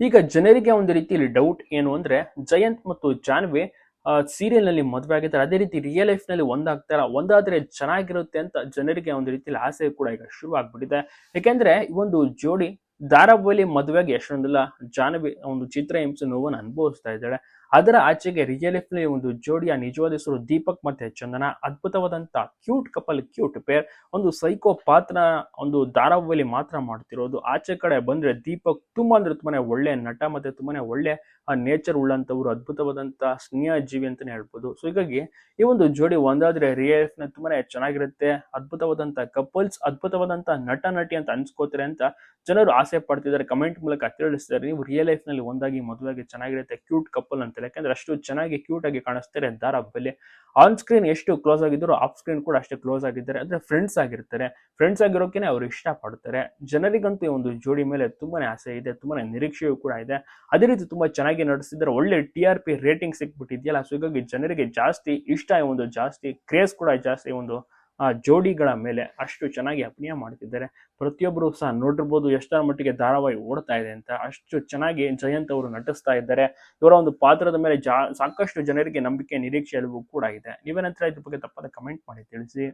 ಈಗ ಜನರಿಗೆ ಒಂದು ರೀತಿಯಲ್ಲಿ ಡೌಟ್ ಏನು ಅಂದ್ರೆ, ಜಯಂತ್ ಮತ್ತು ಜಾನ್ವಿ ಸೀರಿಯಲ್ನಲ್ಲಿ ಮದುವೆ ಆಗಿದ್ದಾರೆ. ಅದೇ ರೀತಿ ರಿಯಲ್ ಲೈಫ್ನಲ್ಲಿ ಒಂದಾಗ್ತಾರ. ಒಂದಾದ್ರೆ ಚೆನ್ನಾಗಿರುತ್ತೆ ಅಂತ ಜನರಿಗೆ ಒಂದು ರೀತಿಯಲ್ಲಿ ಆಸೆ ಕೂಡ ಈಗ ಶುರು ಆಗ್ಬಿಟ್ಟಿದೆ. ಯಾಕೆಂದ್ರೆ ಈ ಒಂದು ಜೋಡಿ ಧಾರಾವಾಹಿಲಿ ಮದುವೆಗೆ ಎಷ್ಟೊಂದಿಲ್ಲ ಜಾನವಿ ಒಂದು ಚಿತ್ರಹಿಂಸೆ ನೋವನ್ನು ಅನುಭವಿಸ್ತಾ ಇದ್ದಾಳೆ. ಅದರ ಆಚೆಗೆ ರಿಯಲ್ ಲೈಫ್ನಲ್ಲಿ ಒಂದು ಜೋಡಿಯ ನಿಜವಾದ ಹೆಸರು ದೀಪಕ್ ಮತ್ತೆ ಚಂದನ, ಅದ್ಭುತವಾದಂತ ಕ್ಯೂಟ್ ಕಪಲ್ ಕ್ಯೂಟ್ ಪೇರ್ ಒಂದು ಸೈಕೋ ಪಾತ್ರ ಒಂದು ಧಾರಾವಾಹಿಯಲ್ಲಿ ಮಾತ್ರ ಮಾಡ್ತಿರೋದು. ಆಚೆ ಕಡೆ ಬಂದ್ರೆ ದೀಪಕ್ ತುಂಬಾ ಅಂದ್ರೆ ತುಂಬಾನೇ ಒಳ್ಳೆ ನಟ ಮತ್ತೆ ತುಂಬಾನೇ ಒಳ್ಳೆ ನೇಚರ್ ಉಳ್ಳಂತವ್ರು ಅದ್ಭುತವಾದಂತ ಸ್ನೇಹ ಜೀವಿ ಅಂತಾನೆ ಹೇಳ್ಬೋದು. ಸೊ ಹೀಗಾಗಿ ಈ ಒಂದು ಜೋಡಿ ಒಂದಾದ್ರೆ ರಿಯಲ್ ಲೈಫ್ನ ತುಂಬಾನೇ ಚೆನ್ನಾಗಿರುತ್ತೆ. ಅದ್ಭುತವಾದಂತ ಕಪಲ್ಸ್ ಅದ್ಭುತವಾದಂತ ನಟ, ನಟಿ ಅಂತ ಅನ್ಸ್ಕೋತಾರೆ ಅಂತ ಜನರು ಆಸೆ ಪಡ್ತಿದ್ದಾರೆ. ಕಮೆಂಟ್ ಮೂಲಕ ತಿಳಿಸ್ತಾರೆ. ನೀವು ರಿಯಲ್ ಲೈಫ್ನಲ್ಲಿ ಒಂದಾಗಿ ಮದುವೆಗೆ ಚೆನ್ನಾಗಿರುತ್ತೆ ಕ್ಯೂಟ್ ಕಪಲ್ ಅಂತ ಯಾಕಂದ್ರೆ ಅಷ್ಟು ಚೆನ್ನಾಗಿ ಕ್ಯೂಟ್ ಆಗಿ ಕಾಣಿಸ್ತಾರೆ ಹಬ್ಬಲ್ಲಿ ಆನ್ ಸ್ಕ್ರೀನ್ ಎಷ್ಟು ಕ್ಲೋಸ್ ಆಗಿದ್ರು ಆಫ್ ಸ್ಕ್ರೀನ್ ಕೂಡ ಅಷ್ಟೇ ಕ್ಲೋಸ್ ಆಗಿದ್ದಾರೆ. ಅಂದ್ರೆ ಫ್ರೆಂಡ್ಸ್ ಆಗಿರ್ತಾರೆ. ಫ್ರೆಂಡ್ಸ್ ಆಗಿರೋಕೆನೆ ಅವರು ಇಷ್ಟ ಪಡ್ತಾರೆ ಜನರಿಗಂತೂ ಈ ಒಂದು ಜೋಡಿ ಮೇಲೆ ತುಂಬಾನೇ ಆಸೆ ಇದೆ, ತುಂಬಾನೇ ನಿರೀಕ್ಷೆಯೂ ಕೂಡ ಇದೆ. ಅದೇ ರೀತಿ ತುಂಬಾ ಚೆನ್ನಾಗಿ ನಡೆಸಿದ್ರೆ ಒಳ್ಳೆ ಟಿ ಆರ್ ಪಿ ರೇಟಿಂಗ್ ಸಿಕ್ಬಿಟ್ಟಿದೆಯಲ್ಲ. ಸೊ ಹೀಗಾಗಿ ಜನರಿಗೆ ಜಾಸ್ತಿ ಇಷ್ಟ ಒಂದು ಜಾಸ್ತಿ ಕ್ರೇಜ್ ಕೂಡ ಜಾಸ್ತಿ ಒಂದು ಆ ಜೋಡಿಗಳ ಮೇಲೆ ಅಷ್ಟು ಚೆನ್ನಾಗಿ ಅಭಿನಯ ಮಾಡ್ತಿದ್ದಾರೆ. ಪ್ರತಿಯೊಬ್ಬರು ಸಹ ನೋಡಿರ್ಬೋದು ಎಷ್ಟರ ಮಟ್ಟಿಗೆ ಧಾರಾವಾಹಿ ಓಡ್ತಾ ಇದೆ ಅಂತ, ಅಷ್ಟು ಚೆನ್ನಾಗಿ ಜಯಂತ್ ಅವರು ನಟಿಸ್ತಾ ಇದ್ದಾರೆ. ಇವರ ಒಂದು ಪಾತ್ರದ ಮೇಲೆ ಜಾ, ಸಾಕಷ್ಟು ಜನರಿಗೆ ನಂಬಿಕೆ ನಿರೀಕ್ಷೆ ಎಲ್ಲವೂ ಕೂಡ ಇದೆ. ನೀವೇನಂತರ ಇದ್ರ ಬಗ್ಗೆ ತಪ್ಪದ ಕಮೆಂಟ್ ಮಾಡಿ ತಿಳಿಸಿ.